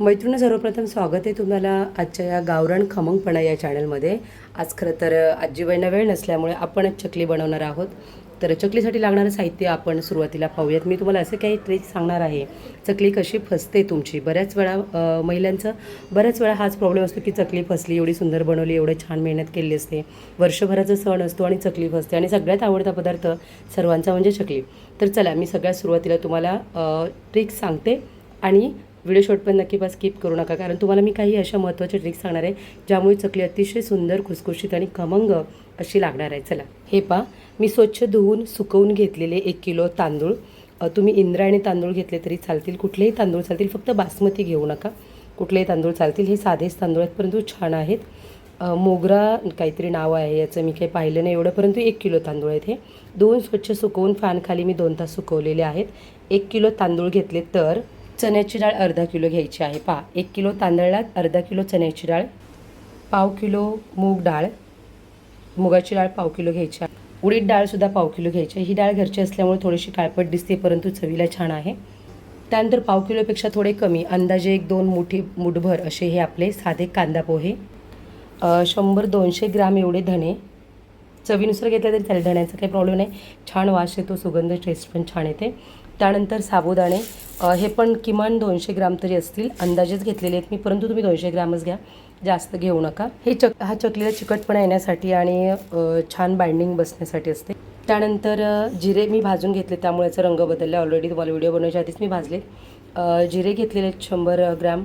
मैत्रिणी सर्वप्रथम स्वागत आहे तुम्हाला आजच्या या गावरण खमंगपणा या चॅनलमध्ये आज खरं तर आजीबाईंना वेळ नसल्यामुळे आपणच चकली बनवणार आहोत. तर चकलीसाठी लागणारं साहित्य आपण सुरुवातीला पाहूयात. मी तुम्हाला असे काही ट्रिक सांगणार आहे. चकली कशी फसते तुमची? बऱ्याच वेळा महिलांचं बऱ्याच वेळा हाच प्रॉब्लेम असतो की चकली फसली एवढी सुंदर बनवली एवढं छान मेहनत केली असते. वर्षभराचा सण असतो आणि चकली फसते. आणि सगळ्यात आवडता पदार्थ सर्वांचा म्हणजे चकली. तर चला मी सगळ्यात सुरुवातीला तुम्हाला ट्रिक सांगते. आणि व्हिडिओ शॉट पण नक्की बा स्किप करू नका. कारण तुम्हाला मी काही अशा महत्त्वाच्या ट्रिक्स सांगणार आहे ज्यामुळे चकली अतिशय सुंदर खुसखुशीत आणि खमंग अशी लागणार आहे. चला. हे पा मी स्वच्छ धुवून सुकवून घेतलेले एक किलो तांदूळ. तुम्ही इंद्रायणी तांदूळ घेतले तरी चालतील. कुठलेही तांदूळ चालतील. फक्त बासमती घेऊ नका. कुठलेही तांदूळ चालतील. हे साधेच तांदूळ आहेत परंतु छान आहेत. मोगरा काहीतरी नाव आहे याचं मी काही पाहिलं नाही एवढं परंतु एक किलो तांदूळ आहेत हे. दोन स्वच्छ सुकवून फॅनखाली मी दोन तास सुकवलेले आहेत. एक किलो तांदूळ घेतले तर चण्याची डाळ अर्धा किलो घ्यायची आहे. पहा एक किलो तांदळात अर्धा किलो चण्याची डाळ पाव किलो मूग डाळ मुगाची डाळ पाव किलो घ्यायची आहे. उडीद डाळसुद्धा पाव किलो घ्यायची आहे. ही डाळ घरची असल्यामुळे थोडीशी काळपट दिसते परंतु चवीला छान आहे. त्यानंतर पाव किलोपेक्षा थोडे कमी अंदाजे एक दोन मोठी मुठभर असे हे आपले साधे कांदा पोहे. शंभर दोनशे ग्राम एवढे धणे. चवीनुसार घेतले तरी त्याला धण्याचा काही प्रॉब्लेम नाही. छान वास येतो सुगंध टेस्ट पण छान येते. त्यानंतर साबुदाणे हे पण किमान दोनशे ग्राम तरी असतील. अंदाजेच घेतलेले आहेत मी परंतु तुम्ही दोनशे ग्रामच घ्या. जास्त घेऊ नका. हे चक हा चकलीला चिकटपणा येण्यासाठी आणि छान बाइंडिंग बसण्यासाठी असते. त्यानंतर जिरे मी भाजून घेतले त्यामुळे याचा रंग बदलला. ऑलरेडी तुम्हाला व्हिडिओ बनवायच्या आधीच मी भाजले जिरे घेतलेले आहेत शंभर ग्रॅम.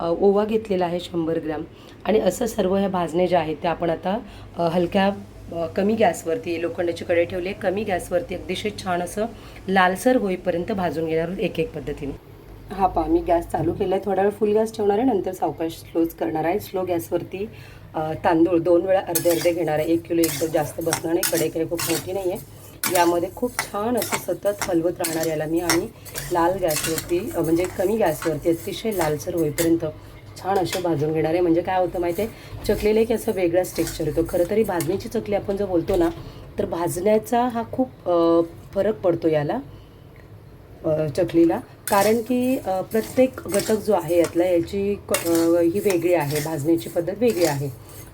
ओवा घेतलेला आहे शंभर ग्रॅम. आणि असं सर्व ह्या भाजणे जे आहेत ते आपण आता हलक्या कमी गॅसवरती लोखंडाची कडे ठेवली आहे कमी गॅसवरती अतिशय छान असं लालसर होईपर्यंत भाजून घेणार आहोत एक एक पद्धतीने. हा पहा मी गॅस चालू केला आहे थोडा वेळ फुल गॅस ठेवणार आहे नंतर सावकाश स्लोच करणार आहे. स्लो गॅसवरती तांदूळ दोन वेळा अर्धे अर्धे घेणार आहे. एक किलो एकदम जास्त बसणार नाही. कडे काही खूप मोठी नाही आहे यामध्ये खूप छान असं सतत हलवत राहणार याला मी. आणि लाल गॅसवरती म्हणजे कमी गॅसवरती अतिशय लालसर होईपर्यंत छान असे भाजून घेणार आहे. म्हणजे काय होतं माहिती आहे चकलीला एक असं वेगळाच टेक्स्चर येतो. खरं तरी भाजणीची चकली आपण जर बोलतो ना तर भाजण्याचा हा खूप फरक पडतो याला चकलीला. कारण की प्रत्येक घटक जो आहे यातला याची क- ही वेगळी आहे. भाजण्याची पद्धत वेगळी आहे.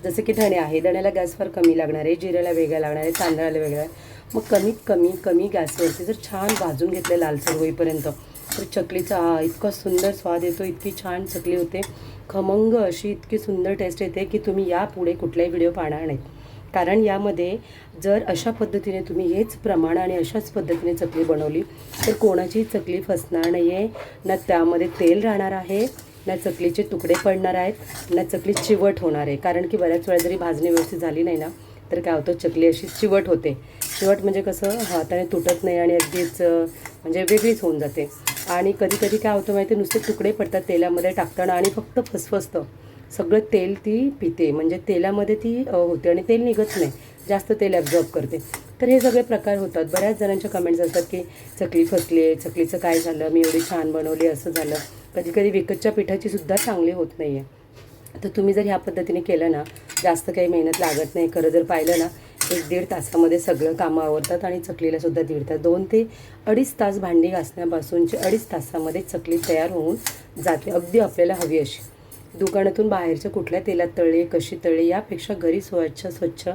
जसं की धणे आहे. धण्याला गॅसवर कमी लागणार आहे. जिऱ्याला वेगळा लागणार आहे. तांदळाला वेगळा आहे. मग कमीत कमी कमी गॅसवरती जर छान भाजून घेतलं लालसर होईपर्यंत तर चकलीचा इतका सुंदर स्वाद येतो इतकी छान चकली होते. खमंग अशी इतकी सुंदर टेस्ट येते की तुम्ही यापुढे कुठलाही व्हिडिओ पाहणार नाहीत. कारण यामध्ये जर अशा पद्धतीने तुम्ही हेच प्रमाण आणि अशाच पद्धतीने चकली बनवली तर कोणाचीही चकली फसणार नाही आहे ना त्यामध्ये तेल राहणार आहे ना चकलीचे तुकडे पडणार आहेत ना चकली चिवट होणार आहे. कारण की बऱ्याच वेळा जरी भाजणी व्यवस्थित झाली नाही ना तर काय होतं चकली अशी चिवट होते. चिवट म्हणजे कसं हाताने तुटत नाही आणि अगदीच म्हणजे वेगळीच होऊन जाते. आणि कधी कधी काय होतं माहिती नुसते तुकडे पडतात तेलामध्ये टाकताना आणि फक्त फसफसतं. सगळं तेल ती पिते म्हणजे तेलामध्ये ती होते आणि तेल निघत नाही. जास्त तेल ॲब्झॉर्ब करते. तर हे सगळे प्रकार होतात. बऱ्याच जणांच्या कमेंट्स असतात की चकली फसली आहे चकलीचं काय झालं? मी एवढी छान बनवली असं झालं. कधी कधी विकतच्या पिठाची सुद्धा चांगली होत नाही आहे तर तुम्ही जर ह्या पद्धतीने केलं ना जास्त काही मेहनत लागत नाही. खरं जर पाहिलं ना एक दीड तासामध्ये सगळं कामं आवरतात आणि चकलीला सुद्धा दीड तास दोन ते अडीच तास भांडी घासण्यापासूनचे अडीच तासामध्ये चकली तयार होऊन जाते अगदी आपल्याला हवी अशी. दुकानातून बाहेरच्या कुठल्या तेलात तळे कशी तळले यापेक्षा घरी स्वच्छ स्वच्छ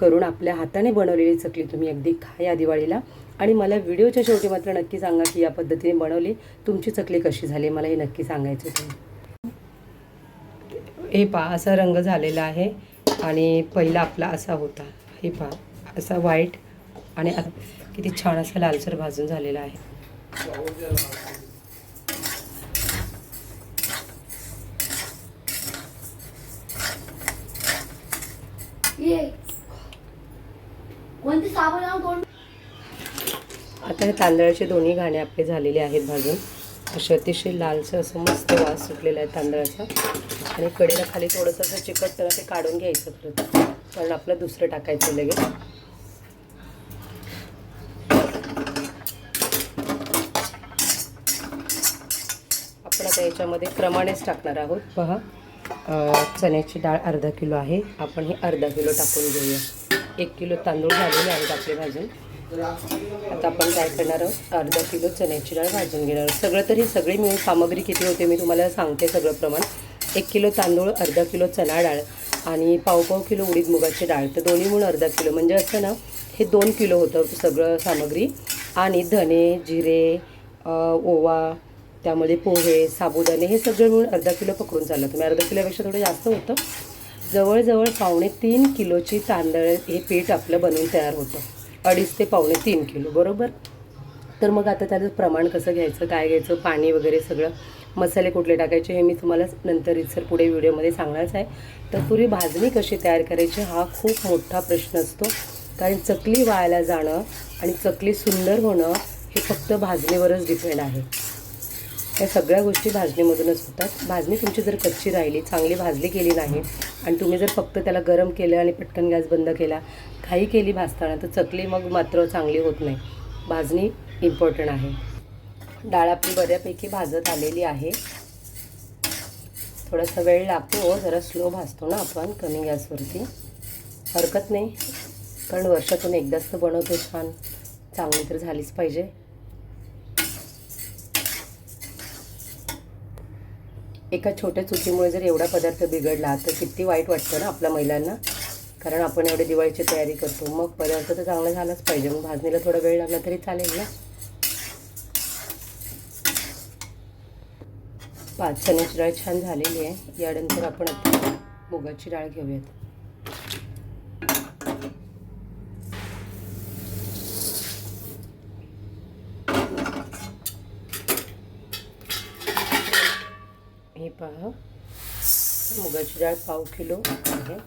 करून आपल्या हाताने बनवलेली चकली तुम्ही अगदी खा या दिवाळीला. आणि मला व्हिडिओच्या शेवटी मात्र नक्की सांगा की या पद्धतीने बनवली तुमची चकली कशी झाली मला हे नक्की सांगायचं होतं. हे पहा असा रंग झालेला आहे आणि पहिला आपला असा होता. हे पहा. असा व्हाईट आणि किती छान असा लालसर भाजून झालेला आहे. आता हे तांदळाचे दोन्ही घाणे आपले झालेले आहेत भाजून. असे अतिशय लालसर असं मस्त वास सुटलेला आहे तांदळाचा. आणि कडेला खाली थोडंसं असं चिकटतं ना ते काढून घ्यायचं खरं कारण आपलं दुसरं टाकायचं लगेच. आपण आता याच्यामध्ये क्रमानेच टाकणार आहोत. पहा चण्याची डाळ अर्धा किलो आहे. आपण हे अर्धा किलो टाकून घेऊया. एक किलो तांदूळ घालून आहेत आपले भाजून. आता आपण काय करणार आहोत? अर्धा किलो चण्याची डाळ भाजून घेणार आहोत. सगळं तरी सगळी मिळून सामग्री किती होते मी तुम्हाला सांगते सगळं प्रमाण. एक किलो तांदूळ अर्धा किलो चणा डाळ. आणि पावपाव किलो उडीद मुगाची डाळ. तर दोन्ही म्हणून अर्धा किलो. म्हणजे असं ना हे दोन किलो होतं सगळं सामग्री. आणि धने जिरे ओवा त्यामध्ये पोहे साबुदाणे हे सगळं मिळून अर्धा किलो पकडून चाललं. तुम्ही अर्धा किलोपेक्षा थोडं जास्त होतं. जवळजवळ पावणे तीन किलोची तांदळ हे पीठ आपलं बनवून तयार होतं. अडीच ते पावणे तीन किलो. बरोबर? तर मग आता त्याचं प्रमाण कसं घ्यायचं काय घ्यायचं पाणी वगैरे सगळं? मसाले कुठले टाकायचे हे मी तुम्हाला नंतर इतर पुढे व्हिडिओमध्ये सांगणारच आहे. तर पुरी भाजणी कशी तयार करायची हा खूप मोठा प्रश्न असतो. कारण चकली वाळायला जाणं आणि चकली सुंदर होणं हे फक्त भाजणीवरच डिपेंड आहे. या सगळ्या गोष्टी भाजणीमधूनच होतात. भाजणी तुमची जर कच्ची राहिली चांगली भाजली गेली नाही आणि तुम्ही जर फक्त त्याला गरम केलं आणि पटकन गॅस बंद केला काही केली भाजताना तर चकली मग मात्र चांगली होत नाही. भाजणी इम्पॉर्टंट आहे. डाळ आपली बऱ्यापैकी भाजत आलेली आहे. थोडासा वेळ लागतो हो, जरा स्लो भाजतो ना आपण कमी गॅसवरती. हरकत नाही. कारण वर्षातून एकदाच तर बनवतो छान. चांगली तर झालीच पाहिजे. एका छोट्या चुकीमुळे जर एवढा पदार्थ बिघडला तर किती वाईट वाटतं ना आपल्या महिलांना. कारण आपण एवढे दिवाळीची तयारी करतो मग पदार्थ तर चांगला झालाच पाहिजे. मग भाजणीला थोडा वेळ लागला तरी चालेल ना. पाच चण्याची डाळ छान झालेली आहे. यानंतर आपण आता मुगाची डाळ घेऊयात. हे पहा. मुगाची डाळ पाव किलो आहे.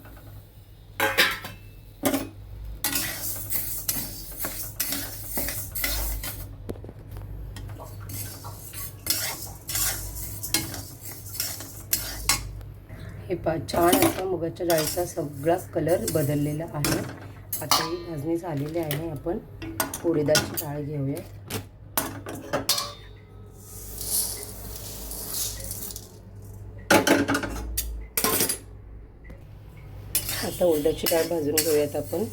हे पा छान असा मुगाच्या डाळीचा सगळा कलर बदललेला आहे. आता ही भाजणी झालेली आहे. आपण उडीदाची डाळ घेऊयात आता उडदाची डाळ भाजून घेऊयात आपण.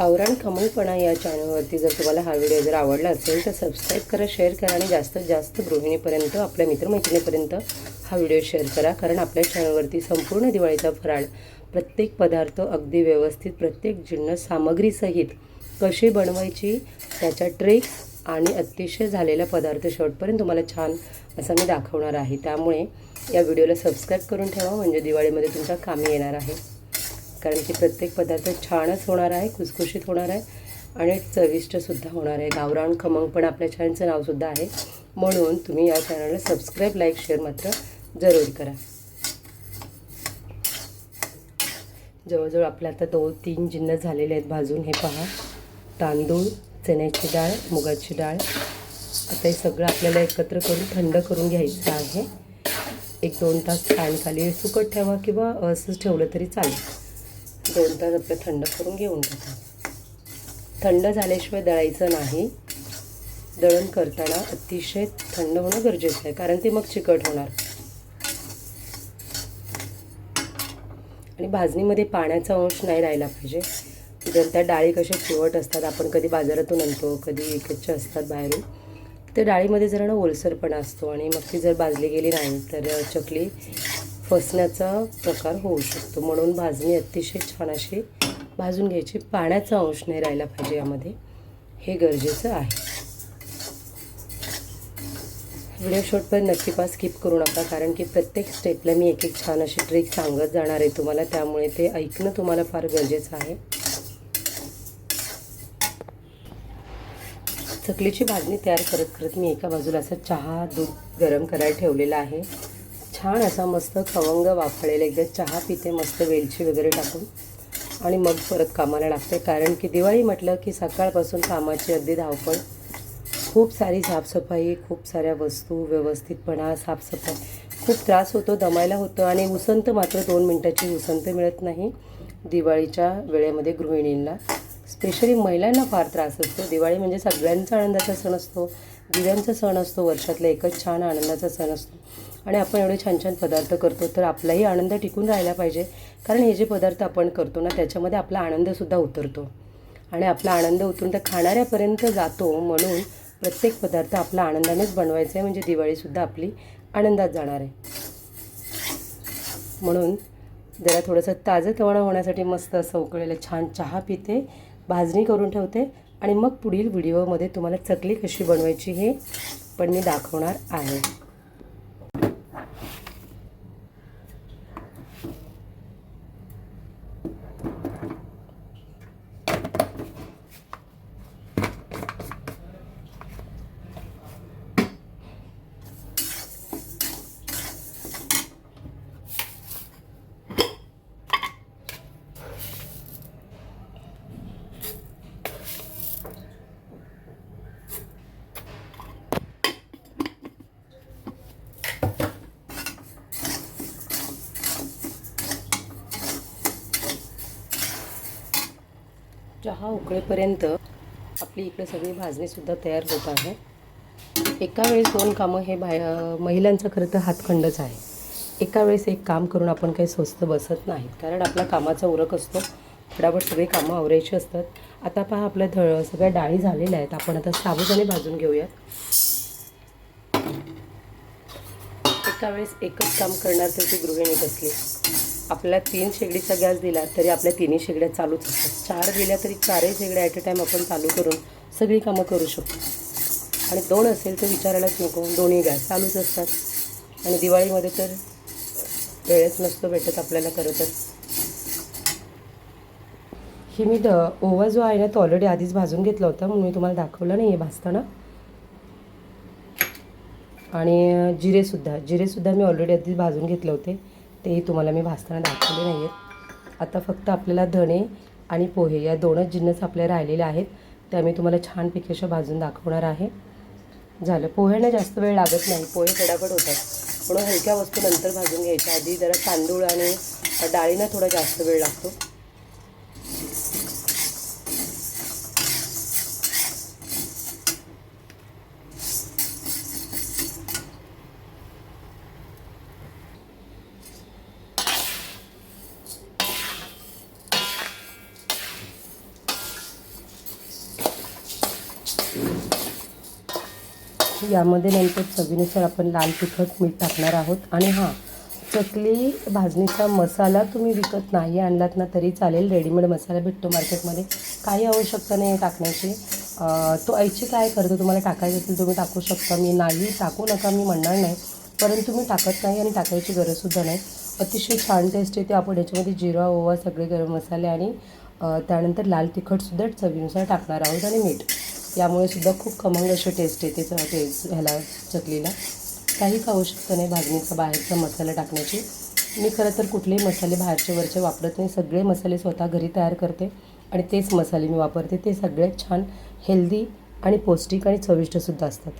गावरान खमंगपणा या चॅनलवरती जर तुम्हाला हा व्हिडिओ जर आवडला असेल तर सबस्क्राईब करा शेअर करा आणि जास्तीत जास्त गृहिणीपर्यंत आपल्या मित्रमैत्रिणीपर्यंत हा व्हिडिओ शेअर करा. कारण आपल्या चॅनलवरती संपूर्ण दिवाळीचा फराळ प्रत्येक पदार्थ अगदी व्यवस्थित प्रत्येक जिन्नस सामग्रीसहित कशी बनवायची त्याच्या ट्रिक्स आणि अतिशय झालेला पदार्थ शेवटपर्यंत तुम्हाला छान असं मी दाखवणार आहे. त्यामुळे या व्हिडिओला सबस्क्राईब करून ठेवा. म्हणजे दिवाळीमध्ये तुमच्या कामी येणार आहे. कारण की प्रत्येक पदार्थ छानच होणार आहे खुसखुशीत होणार आहे आणि चविष्टसुद्धा होणार आहे. गावरान खमंग पण आपल्या चॅनलचं नावसुद्धा आहे. म्हणून तुम्ही या चॅनलला सबस्क्राईब लाईक शेअर मात्र जरूर करा. जवळजवळ आपल्या आता दोन तीन जिन्नस झालेले आहेत भाजून. हे पहा. तांदूळ चण्याची डाळ मुगाची डाळ. आता हे सगळं आपल्याला एकत्र करून थंड करून घ्यायचं आहे. एक दोन तास फॅनखाली सुकट ठेवा किंवा असंच ठेवलं तरी चालेल. दोन तास आपलं थंड करून घेऊन टाका. थंड झाल्याशिवाय दळायचं नाही. दळण करताना अतिशय थंड होणं गरजेचं आहे कारण ते मग चिकट होणार. आणि भाजणीमध्ये पाण्याचा अंश नाही राहिला पाहिजे. जर त्या डाळी कशा चिवट असतात आपण कधी बाजारातून आणतो कधी विकतच्या असतात बाहेरून त्या डाळीमध्ये जरा ना ओलसरपणा असतो आणि मग ती जर भाजली गेली नाही तर चकली फसण्याचा प्रकार होऊ शकतो. म्हणून भाजणी अतिशय छान अशी भाजून घ्यायची. पाण्याचा अंश नाही राहिला पाहिजे यामध्ये. हे गरजेचं आहे. व्हिडिओ शॉर्टपर्यंत नक्की पास स्किप करू नका. कारण की प्रत्येक स्टेपला मी एक एक छान अशी ट्रिक सांगत जाणार आहे तुम्हाला. त्यामुळे ते ऐकणं तुम्हाला फार गरजेचं आहे. चकलीची भाजणी तयार करत करत मी एका बाजूला असं चहा दूध गरम करायला ठेवलेलं आहे. छान असा मस्त खवंग वाफळेला एकदा चहा पिते मस्त वेलची वगैरे टाकून. आणि मग परत कामाला लागते. कारण की दिवाळी म्हटलं की सकाळपासून कामाची अगदी धावपळ. खूप सारी साफसफाई खूप साऱ्या वस्तू व्यवस्थितपणा साफसफाई. खूप त्रास होतो दमायला होतं आणि उसंत मात्र दोन मिनटाची उसंत मिळत नाही दिवाळीच्या वेळेमध्ये गृहिणींना. स्पेशली महिलांना फार त्रास असतो. दिवाळी म्हणजे सगळ्यांचा आनंदाचा सण असतो. दिव्यांचा सण असतो. वर्षातला एकच छान आनंदाचा सण असतो. आणि आपण एवढे छान छान पदार्थ करतो तर आपलाही आनंद टिकून राहिला पाहिजे. कारण हे जे पदार्थ आपण करतो ना त्याच्यामध्ये आपला आनंदसुद्धा उतरतो. आणि आपला आनंद उतरून त्या खाणाऱ्यापर्यंत जातो म्हणून प्रत्येक पदार्थ आपला आनंदानेच बनवायचा आहे. म्हणजे दिवाळीसुद्धा आपली आनंदात जाणार आहे. म्हणून जरा थोडंसं ताजंतवणं होण्यासाठी मस्त असं उकळलेलं छान चहा पिते भाजणी करून ठेवते आणि मग पुढील व्हिडिओमध्ये तुम्हाला चकली कशी बनवायची हे पण मी दाखवणार आहे. चहा उकळेपर्यंत आपली इकडे सगळी भाजणीसुद्धा तयार होत आहे. एका वेळेस दोन कामं हे बाय महिलांचं खरं तर हातखंडच आहे. एका वेळेस एक काम करून आपण काही स्वस्त बसत नाहीत. कारण आपला कामाचा उरक असतो. फटाफट सगळी कामं आवरायची असतात. आता पहा आपल्या धळ सगळ्या डाळी झालेल्या आहेत. आपण आता साबुदाणे भाजून घेऊयात. एका वेळेस एकच काम करणार तर ती गृहिणी बसली. आपल्याला तीन शेगडीचा गॅस दिला तरी आपल्या तिन्ही शेगड्या चालूच असतात. चार दिल्या तरी चारही शेगड्या ॲट अ टाईम आपण चालू करून सगळी कामं करू शकतो. आणि दोन असेल तर विचारायलाच नको दोन्ही गॅस चालूच असतात. आणि दिवाळीमध्ये तर वेळच नसतो भेटत आपल्याला खरं तर. ही मी द ओवा जो आहे ना तो ऑलरेडी आधीच भाजून घेतला होता म्हणून मी तुम्हाला दाखवलं नाही आहे भाजताना. आणि जिरेसुद्धा जिरेसुद्धा मी ऑलरेडी आधीच भाजून घेतले होते. तेही तुम्हाला मी भाजताना दाखवले नाही आहेत आता फक्त आपल्याला धणे आणि पोहे या दोनच जिन्नस आपल्या राहिलेल्या आहेत. त्या मी तुम्हाला छानपैकी अशा भाजून दाखवणार आहे. झालं. पोह्यांना जास्त वेळ लागत नाही. पोहे कडाकड होतात. म्हणून हलक्या वस्तू नंतर भाजून घ्यायच्या. आधी जरा तांदूळ आणि डाळीनं थोडा जास्त वेळ लागतो. यामध्ये नंतर चवीनुसार आपण लाल तिखट मीठ टाकणार आहोत. आणि हां चकली भाजणीचा मसाला तुम्ही विकत नाही आणलात ना तरी चालेल. रेडीमेड मसाला भेटतो मार्केटमध्ये. काही आवश्यकता नाही आहे टाकण्याची तो ऐच्छिक काय करतो तुम्हाला टाकायचं असेल तुम्ही टाकू शकता. मी नाही टाकू नका मी म्हणणार नाही. परंतु मी टाकत नाही आणि टाकायची गरजसुद्धा नाही. अतिशय छान टेस्ट येते. आपण याच्यामध्ये जिरा ओवा सगळे गरम मसाले आणि त्यानंतर लाल तिखटसुद्धा चवीनुसार टाकणार आहोत आणि मीठ. यामुळे सुद्धा खूप खमंग अशी टेस्ट येते टेस्ट ह्याला चकलीला. काहीच आवश्यकता नाही भाजणीचा बाहेरचा मसाला टाकण्याची. मी खरं तर कुठलेही मसाले बाहेरचे वरचे वापरत नाही. सगळे मसाले स्वतः घरी तयार करते आणि तेच मसाले मी वापरते. ते सगळ्यात छान हेल्दी आणि पौष्टिक आणि चविष्टसुद्धा असतात.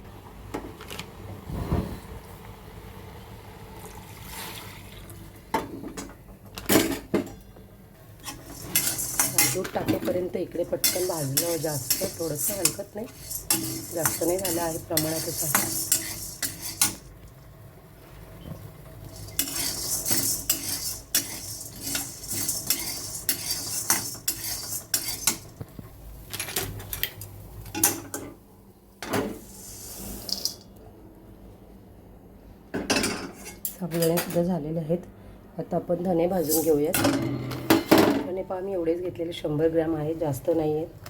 दूध टाकेपर्यंत इकडे पटकन भाजलं. जास्त थोडंसं हलकत नाही. जास्त नाही झालं आहे प्रमाणातच आहे साबुदाण्यासुद्धा झालेले आहेत. आता आपण धने भाजून घेऊयात. धने पहा मी एवढेच घेतलेले शंभर ग्रॅम आहे जास्त नाही आहेत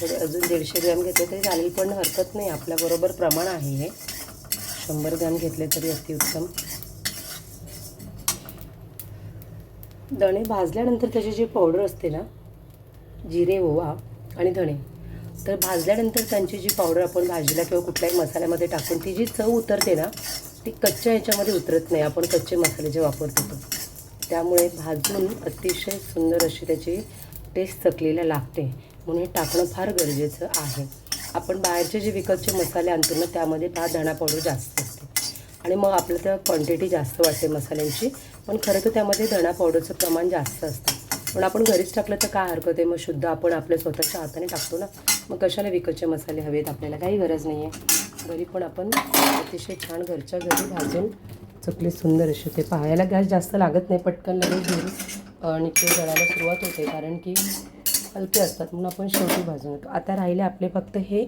थोडे अजून दीडशे ग्रॅम घेतले तरी चालेल पण हरकत नाही आपल्याबरोबर प्रमाण आहे हे. शंभर ग्रॅम घेतले तरी अतिउत्तम. धणे भाजल्यानंतर त्याची जी पावडर असते ना जिरे ओवा आणि धणे तर भाजल्यानंतर त्यांची जी पावडर आपण भाजीला किंवा कुठल्याही मसाल्यामध्ये टाकून ती जी चव उतरते ना ती कच्च्या ह्याच्यामध्ये उतरत नाही. आपण कच्चे मसाले जे वापरतो त्यामुळे भाजून अतिशय सुंदर अशी त्याची टेस्ट चकलीला लागते. म्हणून हे टाकणं फार गरजेचं आहे. आपण बाहेरचे जे विकतचे मसाले आणतो ना त्यामध्ये पहा धणा पावडर जास्त असते. आणि मग आपल्याला त्या क्वांटिटी जास्त वाटते मसाल्यांची. पण खरं तर त्यामध्ये धणा पावडरचं प्रमाण जास्त असतं. पण आपण घरीच टाकलं तर काय हरकत आहे? मग शुद्ध आपण आपल्या स्वतःच्या हाताने टाकतो ना. मग कशाला विकतचे मसाले हवेत? आपल्याला काही गरज नाही आहे घरी पण आपण अतिशय छान घरच्या घरी भाजून चकली सुंदर अशी होते पाहायला गॅस जास्त लागत नाही पटकन लगेच घेऊन आणि ते जळायला सुरुवात होते. कारण की हलके असतात म्हणून आपण शेवटी भाजून घेतो. आता राहिले आपले फक्त हे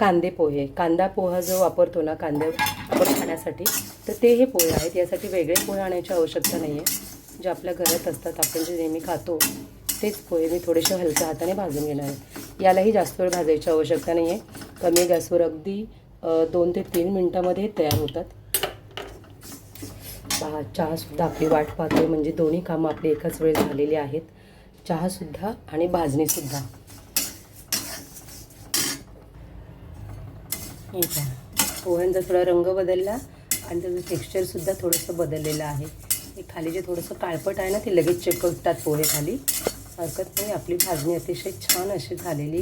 कांदे पोहे. कांदा पोहा जो वापरतो ना कांदे आपण खाण्यासाठी तर ते हे पोहे आहेत. यासाठी वेगळे पोहे आणायची आवश्यकता नाही आहे जे आपल्या घरात असतात आपण जे नेहमी खातो तेच पोहे मी थोडेसे हलक्या हाताने भाजून घेणार आहे. यालाही जास्त वेळ भाजायची आवश्यकता नाही आहे कमी गॅसवर अगदी दोन ते तीन मिनटामध्ये तयार होतात. चहा चहासुद्धा आपली वाट पाहतो म्हणजे दोन्ही कामं आपली एकाच वेळेस झालेली आहेत. चहासुद्धा आणि भाजणीसुद्धा. हे पोह्यांचा थोडा रंग बदलला आणि त्याचं टेक्स्चरसुद्धा थोडंसं बदललेलं आहे. हे खाली जे थोडंसं काळपट आहे ना ते लगेच चिकटतात पोहे खाली. हरकत नाही आपली भाजणी अतिशय छान अशी झालेली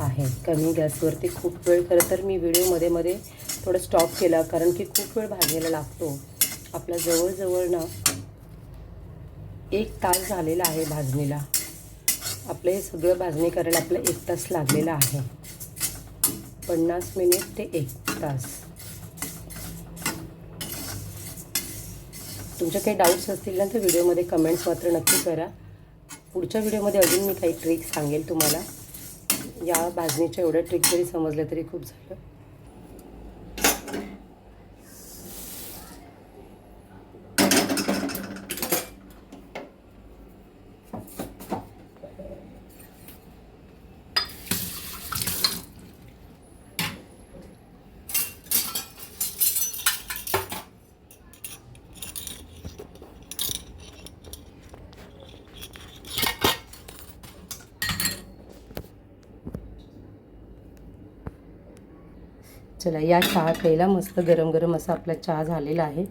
आहे. कमी गॅसवरती खूप वेळ खरं तर मी व्हिडिओमध्ये मध्ये थोडं स्टॉप केला कारण की खूप वेळ भाजणीला लागतो. आपल्या जवळजवळ ना एक तास झालेला आहे भाजणीला. आपलं हे सगळं भाजणी करायला आपलं एक तास लागलेला आहे. पन्नास मिनिट ते एक तास. तुमचे काही डाऊट्स असतील ना तर व्हिडिओमध्ये कमेंट्स मात्र नक्की करा. पुढच्या व्हिडिओमध्ये अजून मी काही ट्रिक सांगेल तुम्हाला. या भाजणीच्या एवढ्या ट्रिक जरी समजल्या तरी खूप झालं. चला या चहा प्यायला मस्त गरम गरम असा आपला चहा झालेला आहे.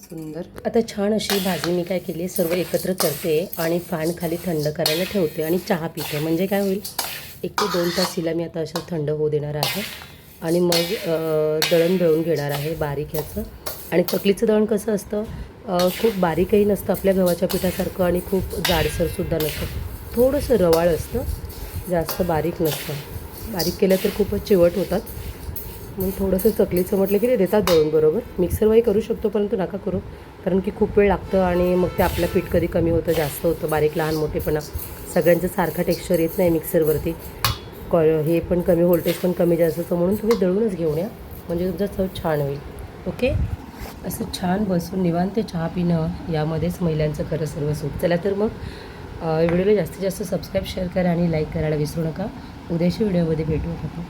सुंदर. आता छान अशी भाजी मी काय केली सर्व एकत्र करते आणि फॅन खाली थंड करायला ठेवते आणि चहा पिते. म्हणजे काय होईल एक ते दोन तास हिला मी आता अशा थंड होऊ देणार आहे आणि मग दळण दळून घेणार आहे बारीक याचं आणि चकलीचं दळण कसं असतं खूप बारीकही नसतं आपल्या गव्हाच्या पिठासारखं आणि खूप जाडसरसुद्धा नसतं. थोडंसं रवाळ असतं जास्त बारीक नसतं. बारीक केलं तर खूपच चिवट होतात. मग थोडंसं चकलीचं म्हटलं की ते देतात दळून बरोबर. मिक्सरवाही करू शकतो परंतु नका करू. कारण की खूप वेळ लागतं आणि मग ते आपलं पीठ कधी कमी होतं जास्त होतं बारीक लहान मोठेपणा. सगळ्यांचं सारखा टेक्स्चर येत नाही मिक्सरवरती. कॉ हे पण कमी व्होल्टेज पण कमी जास्त होतं म्हणून तुम्ही दळूनच घेऊन या. म्हणजे तुमचा चव छान होईल. ओके असं छान बसून निवांत चहा पिणं यामध्येच महिलांचं खरं सर्व सुख. चला तर मग व्हिडिओला जास्तीत जास्त सबस्क्राईब शेअर करा आणि लाईक करायला विसरू नका. उद्याच्या व्हिडिओमध्ये भेटू आपण.